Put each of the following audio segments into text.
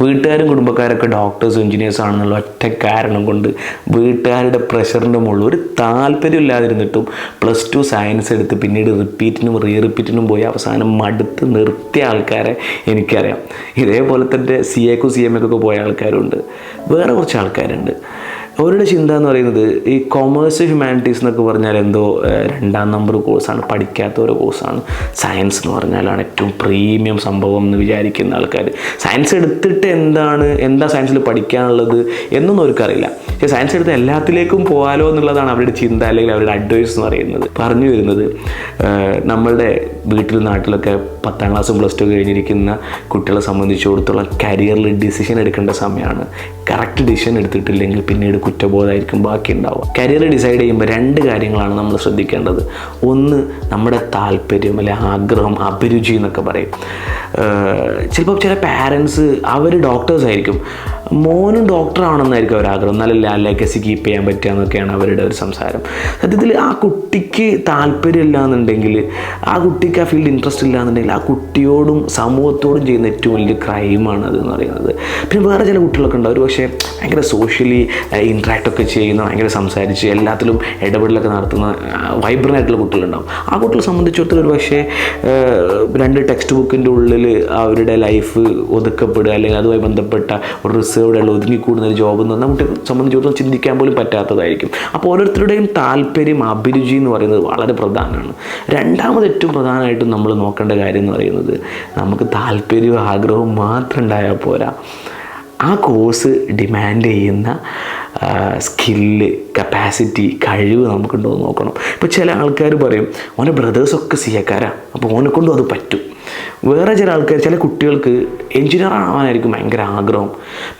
വീട്ടുകാരും കുടുംബക്കാരൊക്കെ ഡോക്ടേഴ്സും എഞ്ചിനീയേഴ്സ് ആണെന്നുള്ള ഒറ്റ കാരണം കൊണ്ട് വീട്ടുകാരുടെ പ്രഷറിന്റെ മുകളിൽ ഒരു താല്പര്യം ഇല്ലാതിരുന്നിട്ടും പ്ലസ് ടു സയൻസ് എടുത്ത് പിന്നീട് റിപ്പീറ്റിനും റീ റിപ്പീറ്റിനും പോയി അവസാനം മടുത്ത് നിർത്തിയ ആൾക്കാരെ എനിക്കറിയാം. ഇതേപോലെ തന്നെ സി എക്കും സി എം എക്കൊക്കെ പോയ ആൾക്കാരുണ്ട്. വേറെ കുറച്ച് ആൾക്കാരുണ്ട്. അവരുടെ ചിന്ത എന്ന് പറയുന്നത് ഈ കൊമേഴ്സ് ഹ്യൂമാനിറ്റീസ് എന്നൊക്കെ പറഞ്ഞാൽ എന്തോ രണ്ടാം നമ്പർ കോഴ്സാണ് പഠിക്കാത്ത ഒരു കോഴ്സാണ് സയൻസ് എന്ന് പറഞ്ഞാലാണ് ഏറ്റവും പ്രീമിയം സംഭവം എന്ന് വിചാരിക്കുന്ന ആൾക്കാർ സയൻസ് എടുത്തിട്ട് എന്താണ് എന്താ സയൻസിൽ പഠിക്കാനുള്ളത് എന്നൊന്നും അവർക്കറിയില്ല. പക്ഷേ സയൻസ് എടുത്ത് എല്ലാത്തിലേക്കും പോകാലോ എന്നുള്ളതാണ് അവരുടെ ചിന്ത അല്ലെങ്കിൽ അവരുടെ അഡ്വൈസ് എന്ന് പറയുന്നത്. പറഞ്ഞു വരുന്നത് നമ്മളുടെ വീട്ടിൽ നാട്ടിലൊക്കെ പത്താം ക്ലാസ്സും പ്ലസ് ടു കഴിഞ്ഞിരിക്കുന്ന കുട്ടികളെ സംബന്ധിച്ചിടത്തോളം കരിയറിൽ ഡിസിഷൻ എടുക്കേണ്ട സമയമാണ്. കറക്റ്റ് ഡിസിഷൻ എടുത്തിട്ടില്ലെങ്കിൽ പിന്നീട് കുറ്റബോധമായിരിക്കും ബാക്കി ഉണ്ടാവുക കരിയർ ഡിസൈഡ് ചെയ്യുമ്പോൾ രണ്ട് കാര്യങ്ങളാണ് നമ്മൾ ശ്രദ്ധിക്കേണ്ടത്. ഒന്ന് നമ്മുടെ താല്പര്യം അല്ലെ ആഗ്രഹം അഭിരുചി എന്നൊക്കെ പറയും. ചിലപ്പോൾ ചില പാരൻസ് അവർ ഡോക്ടേഴ്സ് ആയിരിക്കും. മോനും ഡോക്ടർ ആവണമെന്നായിരിക്കും അവർ ആഗ്രഹം. നല്ല ലെഗസി കീപ്പ് ചെയ്യാൻ പറ്റുക എന്നൊക്കെയാണ് അവരുടെ ഒരു സംസാരം. സത്യത്തിൽ ആ കുട്ടിക്ക് താല്പര്യമില്ല എന്നുണ്ടെങ്കിൽ ആ കുട്ടിക്ക് ആ ഫീൽഡ് ഇൻട്രസ്റ്റ് ഇല്ല എന്നുണ്ടെങ്കിൽ ആ കുട്ടിയോടും സമൂഹത്തോടും ചെയ്യുന്ന ഏറ്റവും വലിയ ക്രൈമാണ് അത് എന്ന് പറയുന്നത്. പിന്നെ വേറെ ചില കുട്ടികളൊക്കെ ഉണ്ട്. അവർ പക്ഷേ ഭയങ്കര സോഷ്യലി ഇൻട്രാക്ട് ഒക്കെ ചെയ്യുന്ന ഭയങ്കര സംസാരിച്ച് എല്ലാത്തിലും ഇടപെടലൊക്കെ നടത്തുന്ന വൈബ്രന്റ് ആയിട്ടുള്ള കുട്ടികളുണ്ടാവും. ആ കുട്ടികളെ സംബന്ധിച്ചിടത്തോളം ഒരു പക്ഷേ രണ്ട് ടെക്സ്റ്റ് ബുക്കിന്റെ ഉള്ളിൽ അവരുടെ ലൈഫ് ഒതുക്കപ്പെടുക അല്ലെങ്കിൽ അതുമായി ബന്ധപ്പെട്ട ഒരു റിസർവ്ഡ് ഉള്ള ഒതുങ്ങിക്കൂടുന്ന ഒരു ജോബ് എന്ന് പറഞ്ഞാൽ കുട്ടിയെ സംബന്ധിച്ചിടത്തോളം ചിന്തിക്കാൻ പോലും പറ്റാത്തതായിരിക്കും. അപ്പോൾ ഓരോരുത്തരുടെയും താല്പര്യം അഭിരുചി എന്ന് പറയുന്നത് വളരെ പ്രധാനമാണ്. രണ്ടാമത് ഏറ്റവും പ്രധാനമായിട്ടും നമ്മൾ നോക്കേണ്ട കാര്യം എന്ന് പറയുന്നത് നമുക്ക് താല്പര്യവും ആഗ്രഹവും മാത്രം ഉണ്ടായാൽ പോരാ. ആ കോഴ്സ് ഡിമാൻഡ് ചെയ്യുന്ന സ്കില്ല് കപ്പാസിറ്റി കഴിവ് നമുക്കുണ്ടോ എന്ന് നോക്കണം. ഇപ്പോൾ ചില ആൾക്കാർ പറയും ഓന്റെ ബ്രദേഴ്സൊക്കെ സിയക്കാരാണ് അപ്പോൾ ഓനെ കൊണ്ടും അത് പറ്റും. വേറെ ചില ആൾക്കാർ ചില കുട്ടികൾക്ക് എഞ്ചിനീയർ ആവാനായിരിക്കും ഭയങ്കര ആഗ്രഹം.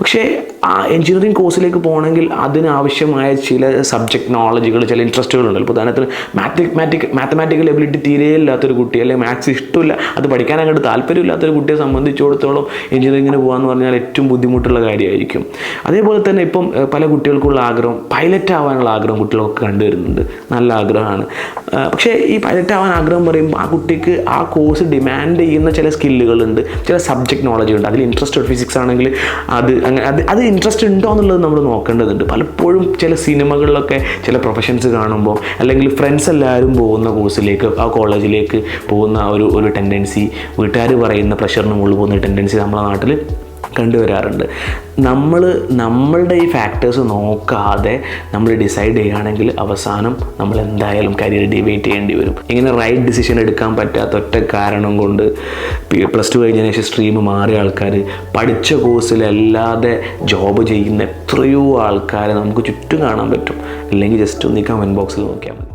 പക്ഷേ ആ എഞ്ചിനീയറിംഗ് കോഴ്സിലേക്ക് പോകണമെങ്കിൽ അതിനാവശ്യമായ ചില സബ്ജക്ട് നോളജുകൾ ചില ഇപ്പോൾ ഉദാഹരണത്തിന് മാത്തമാറ്റിക് മാത്തമാറ്റിക്കൽ എബിലിറ്റി തീരെ ഇല്ലാത്തൊരു കുട്ടി അല്ലെങ്കിൽ മാത്സ് ഇഷ്ടമില്ല അത് പഠിക്കാൻ അങ്ങോട്ട് താല്പര്യമില്ലാത്തൊരു കുട്ടിയെ സംബന്ധിച്ചിടത്തോളം എഞ്ചിനീയറിങ്ങിന് പോകാമെന്ന് പറഞ്ഞാൽ ഏറ്റവും ബുദ്ധിമുട്ടുള്ള കാര്യമായിരിക്കും. അതേപോലെ തന്നെ ഇപ്പം പല കുട്ടികൾക്കുള്ള ആഗ്രഹം പൈലറ്റ് ആവാനുള്ള ആഗ്രഹം കുട്ടികളൊക്കെ കണ്ടുവരുന്നുണ്ട്. നല്ല ആഗ്രഹമാണ്. പക്ഷേ ഈ പൈലറ്റ് ആവാൻ ആഗ്രഹം പറയുമ്പോൾ ആ കുട്ടിക്ക് ആ കോഴ്സ് ഡിമാൻഡ് ചെയ്യുന്ന ചില സ്കില്ലുകളുണ്ട് ചില സബ്ജക്ട് നോളജ് ഉണ്ട്. അതിൽ ഇൻട്രസ്റ്റഡ് ഫിസിക്സ് ആണെങ്കിൽ അത് അങ്ങനെ അത് അത് ഇൻട്രസ്റ്റ് ഉണ്ടോ എന്നുള്ളത് നമ്മൾ നോക്കേണ്ടതുണ്ട്. പലപ്പോഴും ചില സിനിമകളിലൊക്കെ ചില പ്രൊഫഷൻസ് കാണുമ്പോൾ അല്ലെങ്കിൽ ഫ്രണ്ട്സ് എല്ലാവരും പോകുന്ന കോഴ്സിലേക്ക് ആ കോളേജിലേക്ക് പോകുന്ന ഒരു ഒരു ടെൻഡൻസി വീട്ടുകാർ പറയുന്ന പ്രഷറിന് മുകളിൽ പോകുന്ന ടെൻഡൻസി നമ്മുടെ നാട്ടിൽ കണ്ടുവരാറുണ്ട്. നമ്മൾ നമ്മളുടെ ഈ ഫാക്ടേഴ്സ് നോക്കാതെ നമ്മൾ ഡിസൈഡ് ചെയ്യുകയാണെങ്കിൽ അവസാനം നമ്മൾ എന്തായാലും കരിയർ ഡിവൈറ്റ് ചെയ്യേണ്ടി വരും. ഇങ്ങനെ റൈറ്റ് ഡിസിഷൻ എടുക്കാൻ പറ്റാത്ത ഒറ്റ കാരണം കൊണ്ട് പ്ലസ് ടു കഴിഞ്ഞതിന് ശേഷം സ്ട്രീം മാറിയ ആൾക്കാർ പഠിച്ച കോഴ്സിലല്ലാതെ ജോബ് ചെയ്യുന്ന എത്രയോ ആൾക്കാരെ നമുക്ക് ചുറ്റും കാണാൻ പറ്റും. അല്ലെങ്കിൽ ജസ്റ്റ് ഒന്ന് ഈ കമന്റ് ബോക്സിൽ നോക്കിയാൽ മതി.